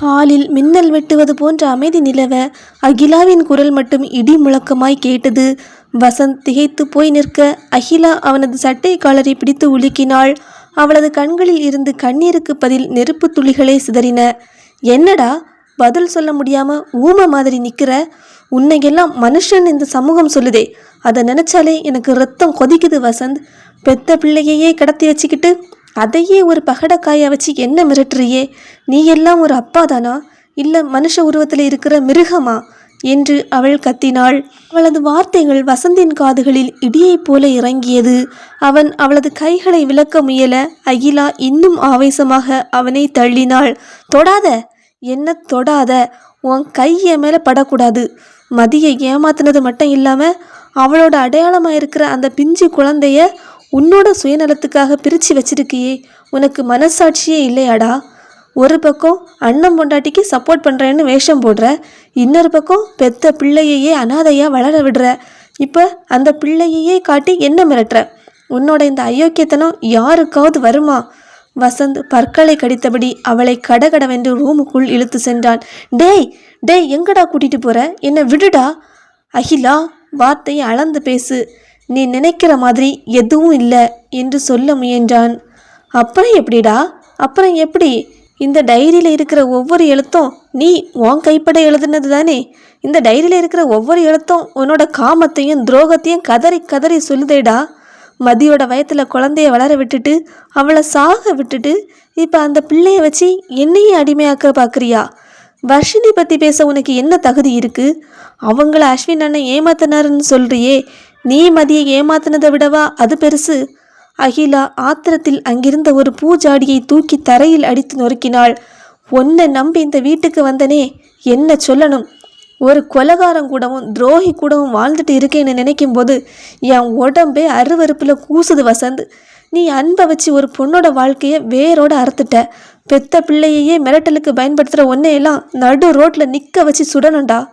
ஹாலில் மின்னல் வெட்டுவது போன்ற அமைதி நிலவ அகிலாவின் குரல் மட்டும் இடி முழக்கமாய் கேட்டது. வசந்த் திகைத்து போய் நிற்க அகிலா அவனது சட்டை காலரை பிடித்து உலுக்கினாள். அவளது கண்களில் இருந்து கண்ணீருக்கு பதில் நெருப்பு துளிகளே சிதறின. என்னடா? பதில் சொல்ல முடியாம ஊமை மாதிரி நிற்கிற உன்னையெல்லாம் மனுஷன் இந்த சமூகம் சொல்லுதே. அதை நினைச்சாலே எனக்கு ரத்தம் கொதிக்குது வசந்த். பெத்த பிள்ளையையே கடத்தி வச்சுக்கிட்டு அதையே ஒரு பகடக்காயை வச்சு என்ன மிரட்டுறியே? நீ எல்லாம் ஒரு அப்பா தானா? இல்லை மனுஷ உருவத்தில் இருக்கிற மிருகமா? என்று அவள் கத்தினாள். அவளது வார்த்தைகள் வசந்தின் காதுகளில் இடியைப் போல இறங்கியது. அவன் அவளது கைகளை விலக்க முயல அகிலா இன்னும் ஆவேசமாக அவனை தள்ளினாள். தொடாத! என்ன தொடாத? உன் கையை மேலே படக்கூடாது. மதியை ஏமாத்தினது மட்டும் இல்லாமல் அவளோட அடையாளமாக இருக்கிற அந்த பிஞ்சு குழந்தைய உன்னோட சுயநலத்துக்காக பிரித்து வச்சிருக்கியே. உனக்கு மனசாட்சியே இல்லையாடா. ஒரு பக்கம் அண்ணன் பொண்டாட்டிக்கு சப்போர்ட் பண்ணுறேன்னு வேஷம் போடுற. இன்னொரு பக்கம் பெத்த பிள்ளையையே அனாதையாக வளர விடுற. இப்போ அந்த பிள்ளையையே காட்டி என்ன மிரட்டுற? உன்னோட இந்த அயோக்கியத்தனம் யாருக்காவது வருமா? வசந்த் பற்களை கடித்தபடி அவளை கடகடவென்று ரூமுக்குள் இழுத்து சென்றான். டேய் டேய் எங்கடா கூட்டிகிட்டு போகிற என்னை விடுடா. அகிலா வார்த்தையை அளந்து பேசு. நீ நினைக்கிற மாதிரி எதுவும் இல்லை என்று சொல்ல முயன்றான். அப்புறம் எப்படிடா? அப்புறம் எப்படி? இந்த டைரியில் இருக்கிற ஒவ்வொரு எழுத்தும் நீ உன் கைப்பட எழுதுனது தானே? இந்த டைரியில் இருக்கிற ஒவ்வொரு எழுத்தும் உன்னோட காமத்தையும் துரோகத்தையும் கதறி கதறி சொல்லுதேடா. மதியோட வயத்தில் குழந்தைய வளர விட்டுட்டு அவளை சாக விட்டுட்டு இப்போ அந்த பிள்ளைய வச்சு என்னையே அடிமையாக்க பார்க்குறியா வர்ஷினி பற்றி பேச உனக்கு என்ன தகுதி இருக்குது அவங்கள அஸ்வின் அண்ணன் ஏமாத்தினாருன்னு சொல்கிறியே நீ மதியை ஏமாத்தினதை விடவா? அது பெருசு. அகிலா ஆத்திரத்தில் அங்கிருந்த ஒரு பூஜாடியை தூக்கி தரையில் அடித்து நொறுக்கினாள். உன்னை நம்பி இந்த வீட்டுக்கு வந்தனே என்ன சொல்லணும்? ஒரு கொலகாரம் கூடவும் துரோகி கூடவும் வாழ்ந்துட்டு இருக்கேன்னு நினைக்கும் போது என் உடம்பே அருவருப்பில் கூசுது வசந்த். நீ அன்பை வச்சு ஒரு பொண்ணோட வாழ்க்கையை வேரோட அறுத்துட்ட. பெத்த பிள்ளையையே மிரட்டலுக்கு பயன்படுத்துகிற ஒன்னையெல்லாம் நடு ரோட்டில் நிற்க வச்சு சுடணும்டா.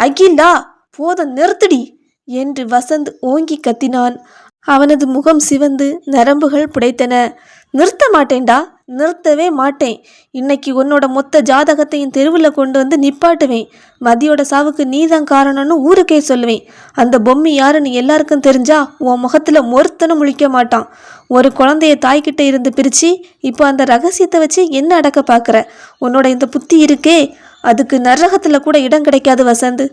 அகிலா போதும் நிறுத்துடி. என்று வசந்த் ஓங்கி கத்தினான். அவனது முகம் சிவந்து நரம்புகள் புடைத்தன. நிறுத்த மாட்டேன்டா நிறுத்தவே மாட்டேன். இன்னைக்கு உன்னோட மொத்த ஜாதகத்தையும் தெருவில் கொண்டு வந்து நிப்பாட்டுவேன். மதியோட சாவுக்கு நீதான் காரணம்னு ஊருக்கே சொல்லுவேன். அந்த பொம்மை யாருன்னு எல்லாருக்கும் தெரிஞ்சா உன் முகத்தில் ஒருத்தனும் முழிக்க மாட்டான். ஒரு குழந்தைய தாய்கிட்ட இருந்து பிரித்து இப்போ அந்த ரகசியத்தை வச்சு என்ன அடக்க பார்க்குற உன்னோட இந்த புத்தி இருக்கே. அதுக்கு நரகத்தில் கூட இடம் கிடைக்காது வசந்த்.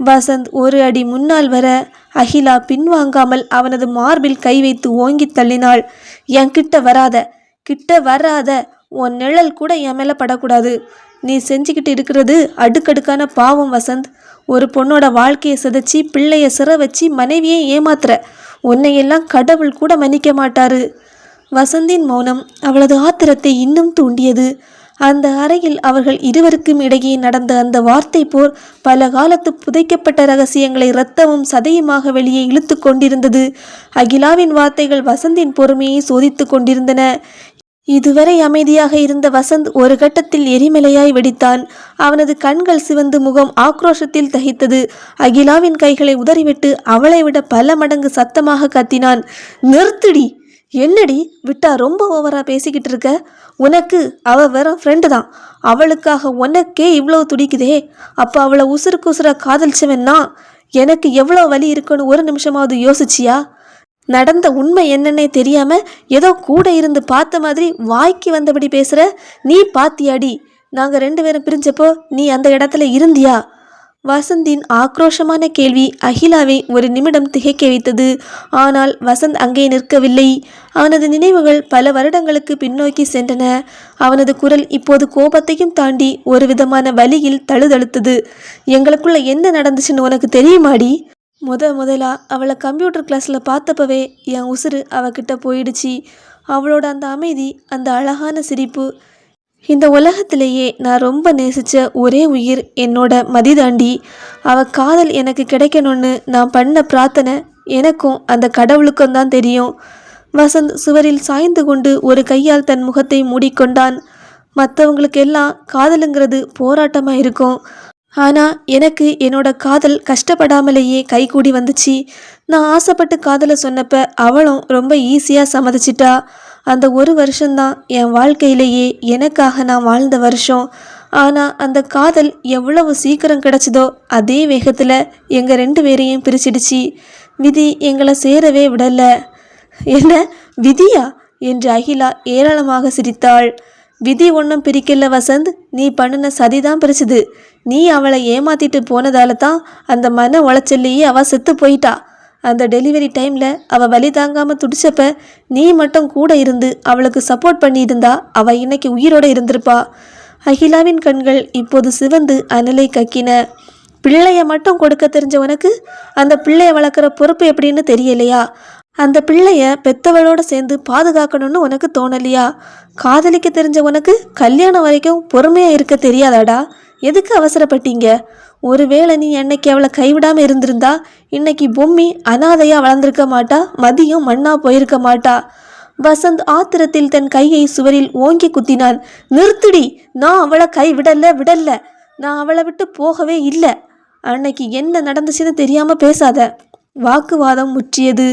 வசந்த் ஒரு அடி முன்னால் வர அகிலா பின்வாங்காமல் அவனது மார்பில் கை வைத்து ஓங்கி தள்ளினாள். என் கிட்ட வராத கிட்ட வராத உன் நிழல் கூட என் மேலே படக்கூடாது. நீ செஞ்சுக்கிட்டு இருக்கிறது அடுக்கடுக்கான பாவம் வசந்த். ஒரு பொண்ணோட வாழ்க்கையை சிதைச்சி பிள்ளைய சிற வச்சு மனைவியை ஏமாத்துற. உன்னையெல்லாம் கடவுள் கூட மன்னிக்க மாட்டாரு. வசந்தின் மௌனம் அவளது ஆத்திரத்தை இன்னும் தூண்டியது. அந்த அறையில் அவர்கள் இருவருக்கும் இடையே நடந்த அந்த வார்த்தை போர் பல காலத்து புதைக்கப்பட்ட ரகசியங்களை இரத்தமும் சதையுமாக வெளியே இழுத்து கொண்டிருந்தது. அகிலாவின் வார்த்தைகள் வசந்தின் பொறுமையை சோதித்து கொண்டிருந்தன. இதுவரை அமைதியாக இருந்த வசந்த் ஒரு கட்டத்தில் எரிமலையாய் வெடித்தான். அவனது கண்கள் சிவந்து முகம் ஆக்ரோஷத்தில் தகித்தது. அகிலாவின் கைகளை உதறிவிட்டு அவளை விட பல மடங்கு சத்தமாக கத்தினான். நிறுத்துடி! என்னடி விட்டா ரொம்ப ஓவராக பேசிக்கிட்டு இருக்க? உனக்கு அவ வெறும் ஃப்ரெண்டு தான். அவளுக்காக உனக்கே இவ்வளோ துடிக்குதே. அப்போ அவளை உசுருக்கு உசுராக காதலிச்சவன்னா எனக்கு எவ்வளோ வலி இருக்குன்னு ஒரு நிமிஷமாவது யோசிச்சியா? நடந்த உண்மை என்னன்னே தெரியாம ஏதோ கூட இருந்து பார்த்த மாதிரி வாய்க்கு வந்தபடி பேசுற? நீ பாத்தியாடி? நாங்கள் ரெண்டு பேரும் பிரிஞ்சப்போ நீ அந்த இடத்துல இருந்தியா? வசந்தின் ஆக்ரோஷமான கேள்வி அகிலாவை ஒரு நிமிடம் திகைக்க வைத்தது ஆனால் வசந்த் அங்கே நிற்கவில்லை. அவனது நினைவுகள் பல வருடங்களுக்கு பின்னோக்கி சென்றன. அவனது குரல் இப்போது கோபத்தையும் தாண்டி ஒரு விதமான வலியில் தழுதழுத்தது. எங்களுக்குள்ள என்ன நடந்துச்சுன்னு உனக்கு தெரியுமாடி? முத முதலா அவளை கம்ப்யூட்டர் கிளாஸில் பார்த்தப்பவே என் உசுறு அவகிட்ட போயிடுச்சு. அவளோட அந்த அமைதி அந்த அழகான சிரிப்பு இந்த உலகத்திலேயே நான் ரொம்ப நேசித்த ஒரே உயிர் என்னோட மதிதாண்டி. அவ காதல் எனக்கு கிடைக்கணும்னு நான் பண்ண பிரார்த்தனை எனக்கும் அந்த கடவுளுக்கும் தான் தெரியும். வசந்த் சுவரில் சாய்ந்து கொண்டு ஒரு கையால் தன் முகத்தை மூடிக்கொண்டான். மற்றவங்களுக்கெல்லாம் காதலுங்கிறது போராட்டமாக இருக்கும். ஆனால் எனக்கு என்னோட காதல் கஷ்டப்படாமலேயே கைகூடி வந்துச்சு. நான் ஆசைப்பட்டு காதலை சொன்னப்ப அவளும் ரொம்ப ஈஸியாக சம்மதிச்சிட்டா. அந்த ஒரு வருஷம்தான் என் வாழ்க்கையிலேயே எனக்காக நான் வாழ்ந்த வருஷம். ஆனால் அந்த காதல் எவ்வளவு சீக்கிரம் கிடைச்சதோ அதே வேகத்தில் எங்கள் ரெண்டு பேரையும் பிரிச்சிடுச்சு. விதி எங்களை சேரவே விடலை. என்ன விதியா? என்று அகிலா ஏராளமாக சிரித்தாள். விதி ஒன்றும் பிரிக்கல வசந்த். நீ பண்ணின சதிதான் பிரிச்சுது. நீ அவளை ஏமாத்திட்டு போனதால தான் அந்த மன உளைச்சல்லையே அவள் செத்து போயிட்டா. அந்த டெலிவரி டைமில் அவள் வலி தாங்காமல் துடிச்சப்ப நீ மட்டும் கூட இருந்து அவளுக்கு சப்போர்ட் பண்ணியிருந்தா அவள் இன்னைக்கு உயிரோடு இருந்திருப்பா. அகிலாவின் கண்கள் இப்போது சிவந்து அனலை கக்கின. பிள்ளைய மட்டும் கொடுக்க தெரிஞ்ச உனக்கு அந்த பிள்ளைய வளர்க்குற பொறுப்பு எப்படின்னு தெரியலையா? அந்த பிள்ளைய பெத்தவளோட சேர்ந்து பாதுகாக்கணும்னு உனக்கு தோணலையா? காதலிக்க தெரிஞ்ச உனக்கு கல்யாணம் வரைக்கும் பொறுமையாக இருக்க தெரியாதாடா? எதுக்கு அவசரப்பட்டீங்க? ஒருவேளை நீ என்னைக்கு அவளை கைவிடாமல் இருந்திருந்தா இன்னைக்கு பொம்மி அனாதையாக வளர்ந்துருக்க மாட்டா மதியம் மண்ணா போயிருக்க மாட்டா. வசந்த் ஆத்திரத்தில் தன் கையை சுவரில் ஓங்கி குத்தினான். நிறுத்துடி நான் அவளை கை விடல விடல. நான் அவளை விட்டு போகவே இல்லை. அன்னைக்கு என்ன நடந்துச்சுன்னு தெரியாமல் பேசாத. வாக்குவாதம் முற்றியது.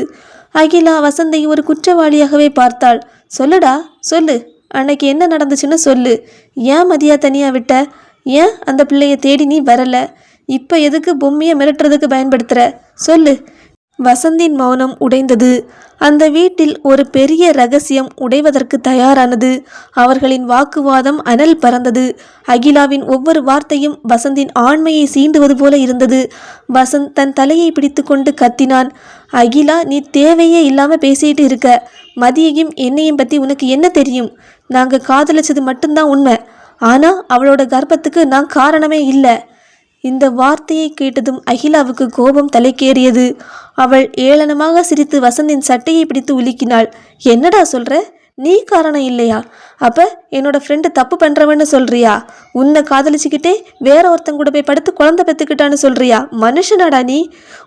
அகிலா வசந்தை ஒரு குற்றவாளியாகவே பார்த்தாள். சொல்லுடா சொல்லு. அன்னைக்கு என்ன நடந்துச்சுன்னு சொல்லு. ஏன் மதியா தனியாக விட்ட? ஏன் அந்த பிள்ளைய தேடி நீ வரல? இப்போ எதுக்கு பொம்மையை மிரட்டுறதுக்கு பயன்படுத்துகிற சொல்லு. வசந்தின் மௌனம் உடைந்தது. அந்த வீட்டில் ஒரு பெரிய ரகசியம் உடைவதற்கு தயாரானது. அவர்களின் வாக்குவாதம் அனல் பறந்தது. அகிலாவின் ஒவ்வொரு வார்த்தையும் வசந்தின் ஆண்மையை சீண்டுவது போல இருந்தது. வசந்த் தன் தலையை பிடித்துக்கொண்டு கத்தினான். அகிலா நீ தேவையே இல்லாமல் பேசிட்டு இருக்க. மதியையும் என்னையும் பற்றி உனக்கு என்ன தெரியும்? நாங்கள் காதலிச்சது மட்டும்தான் உண்மை. ஆனால் அவளோட கர்ப்பத்துக்கு நான் காரணமே இல்லை. இந்த வார்த்தையை கேட்டதும் அகிலாவுக்கு கோபம் தலைக்கேறியது. அவள் ஏளனமாக சிரித்து வசந்தின் சட்டையை பிடித்து உலுக்கினாள். என்னடா சொல்ற? நீ காரணம் இல்லையா? அப்ப என்னோட ஃப்ரெண்டு தப்பு பண்றவன்னு சொல்றியா? உன்னை காதலிச்சுக்கிட்டே வேற ஒருத்தன் கூட போய் படுத்து குழந்தை பெற்றுக்கிட்டான்னு சொல்றியா? மனுஷனாடா நீ?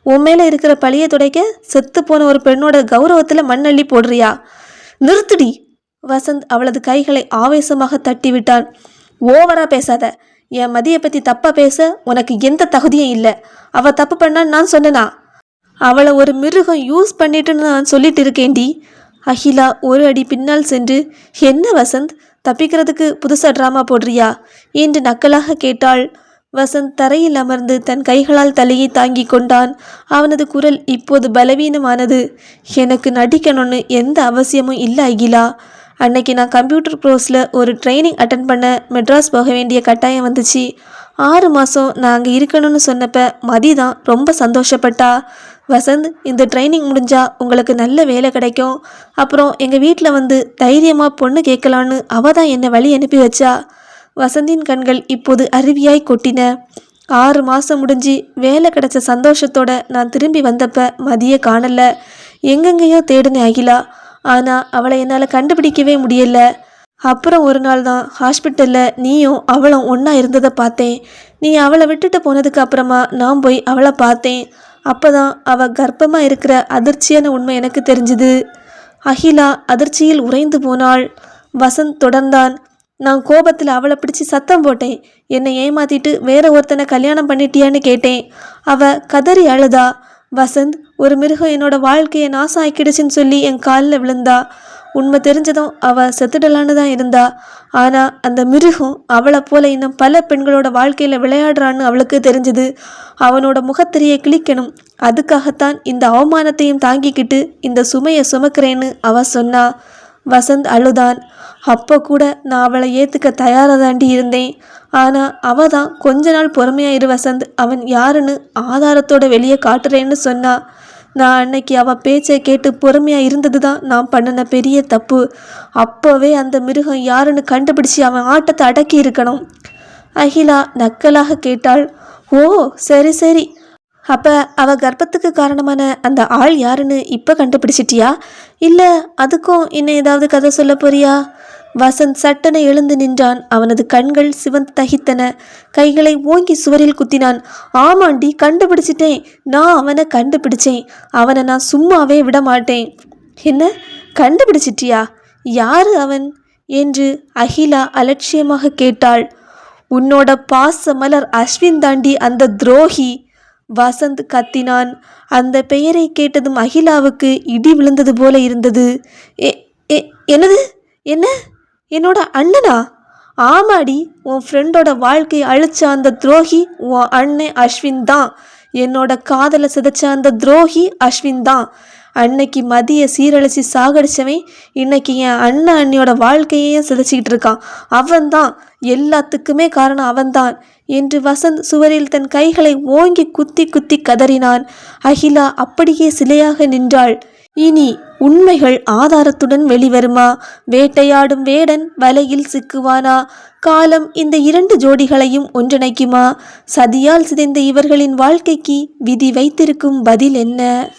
உன் மேல இருக்கிற பழியை துடைக்க செத்து போன ஒரு பெண்ணோட கௌரவத்துல மண்ணள்ளி போடுறியா? நிறுத்துடி! வசந்த் அவளது கைகளை ஆவேசமாக தட்டிவிட்டான். ஓவராக பேசாத. என் மதியை பற்றி தப்பாக பேச உனக்கு எந்த தகுதியும் இல்லை. அவள் தப்பு பண்ணான்னு நான் சொன்னனா? அவளை ஒரு மிருகம் யூஸ் பண்ணிட்டுன்னு நான் சொல்லிட்டு இருக்கேன்டி. அகிலா ஒரு அடி பின்னால் சென்று என்ன வசந்த்? தப்பிக்கிறதுக்கு புதுசாக ட்ராமா போடுறியா? என்று நக்கலாக கேட்டாள். வசந்த் தரையில் அமர்ந்து தன் கைகளால் தலையை தாங்கி கொண்டான். அவனது குரல் இப்போது பலவீனமானது. எனக்கு நடிக்கணும்னு எந்த அவசியமும் இல்லை அகிலா. அன்னைக்கு நான் கம்ப்யூட்டர் கோர்ஸில் ஒரு ட்ரைனிங் அட்டன் பண்ண மெட்ராஸ் போக வேண்டிய கட்டாயம் வந்துச்சு. ஆறு மாதம் நான் அங்கே இருக்கணும்னு சொன்னப்ப மதி தான் ரொம்ப சந்தோஷப்பட்டா. வசந்த் இந்த ட்ரைனிங் முடிஞ்சால் உங்களுக்கு நல்ல வேலை கிடைக்கும். அப்புறம் எங்கள் வீட்டில் வந்து தைரியமாக பொண்ணு கேட்கலான்னு அவள் தான் என்னை வழி அனுப்பி வச்சா. வசந்தின் கண்கள் இப்போது அருவியாய் கொட்டின. ஆறு மாதம் முடிஞ்சு வேலை கிடைச்ச சந்தோஷத்தோட நான் திரும்பி வந்தப்ப மதிய காணல. எங்கெங்கேயோ தேடினேன் அகிலா. ஆனால் அவளை என்னால் கண்டுபிடிக்கவே முடியல. அப்புறம் ஒரு நாள் தான் ஹாஸ்பிட்டலில் நீயும் அவளும் ஒன்றா இருந்ததை பார்த்தேன். நீ அவளை விட்டுட்டு போனதுக்கு அப்புறமா நான் போய் அவளை பார்த்தேன். அப்போ தான் அவள் கர்ப்பமாக இருக்கிற அதிர்ச்சியான உண்மை எனக்கு தெரிஞ்சுது. அகிலா அதிர்ச்சியில் உறைந்து போனாள். வசந்த் தொடர்ந்தான். நான் கோபத்தில் அவளை பிடிச்சி சத்தம் போட்டேன். என்னை ஏமாத்திட்டு வேற ஒருத்தனை கல்யாணம் பண்ணிட்டியான்னு கேட்டேன். அவ கதறி அழுதா. வசந்த் ஒரு மிருகம் என்னோட வாழ்க்கையை நாசம் ஆக்கிடுச்சுன்னு சொல்லி என் காலில் விழுந்தா. உண்மை தெரிஞ்சதும் அவள் செத்துடலான்னு தான் இருந்தா. ஆனால் அந்த மிருகம் அவளை போல இன்னும் பல பெண்களோட வாழ்க்கையில் விளையாடுறான்னு அவளுக்கு தெரிஞ்சது. அவனோட முகத்திரையை கிழிக்கணும். அதுக்காகத்தான் இந்த அவமானத்தையும் தாங்கிக்கிட்டு இந்த சுமையை சுமக்கிறேன்னு அவ சொன்னா. வசந்த் அழுதான். அப்போ கூட நான் அவளை ஏற்றுக்க தயாராக தாண்டி இருந்தேன். ஆனால் அவ தான் கொஞ்ச நாள் பொறுமையாக இரு வசந்த். அவன் யாருன்னு ஆதாரத்தோட வெளியே காட்டுறேன்னு சொன்னா நான் அன்னைக்கு அவள் பேச்சை கேட்டு பொறுமையாக இருந்தது தான் நான் பண்ணின பெரிய தப்பு. அப்போவே அந்த மிருகம் யாருன்னு கண்டுபிடிச்சி அவன் ஆட்டத்தை அடக்கி இருக்கணும். அகிலா நக்கலாக கேட்டாள் ஓ சரி சரி. அப்போ அவள் கர்ப்பத்துக்கு காரணமான அந்த ஆள் யாருன்னு இப்போ கண்டுபிடிச்சிட்டியா? இல்லை அதுக்கும் இன்னும் ஏதாவது கதை சொல்ல போறியா? வசந்த் சட்டென எழுந்து நின்றான். அவனது கண்கள் சிவந்து தகித்தன. கைகளை ஓங்கி சுவரில் குத்தினான். ஆமாண்டி கண்டுபிடிச்சிட்டேன். நான் அவனை கண்டுபிடிச்சேன். அவனை நான் சும்மாவே விட மாட்டேன். என்ன? கண்டுபிடிச்சிட்டியா? யாரு அவன்? என்று அகிலா அலட்சியமாக கேட்டாள். உன்னோட பாச மலர் அஸ்வின் தாண்டி அந்த துரோகி. வசந்த் கத்தினான். அந்த பெயரை கேட்டதும் அகிலாவுக்கு இடி விழுந்தது போல இருந்தது. ஏ என்னது? என்ன? என்னோட அண்ணனா? ஆமாடி உன் ஃப்ரெண்டோட வாழ்க்கையை அழிச்ச அந்த துரோகி உன் அண்ணன் அஸ்வின் தான். என்னோட காதலை சிதைச்ச அந்த துரோகி அஸ்வின் தான். அன்னைக்கு மதிய சீரழிச்சு சாகடிச்சவன் இன்னைக்கு என் அண்ணன் அண்ணியோட வாழ்க்கையே சிதைச்சிக்கிட்டு இருக்கான். அவன்தான். எல்லாத்துக்குமே காரணம் அவன்தான். என்று வசந்த் சுவரில் தன் கைகளை ஓங்கி குத்தி குத்தி கதறினான். அகிலா அப்படியே சிலையாக நின்றாள். இனி உண்மைகள் ஆதாரத்துடன் வெளிவருமா? வேட்டையாடும் வேடன் வலையில் சிக்குவானா? காலம் இந்த இரண்டு ஜோடிகளையும் ஒன்றிணைக்குமா? சதியால் சிதைந்த இவர்களின் வாழ்க்கைக்கு விதி வைத்திருக்கும் பதில் என்ன?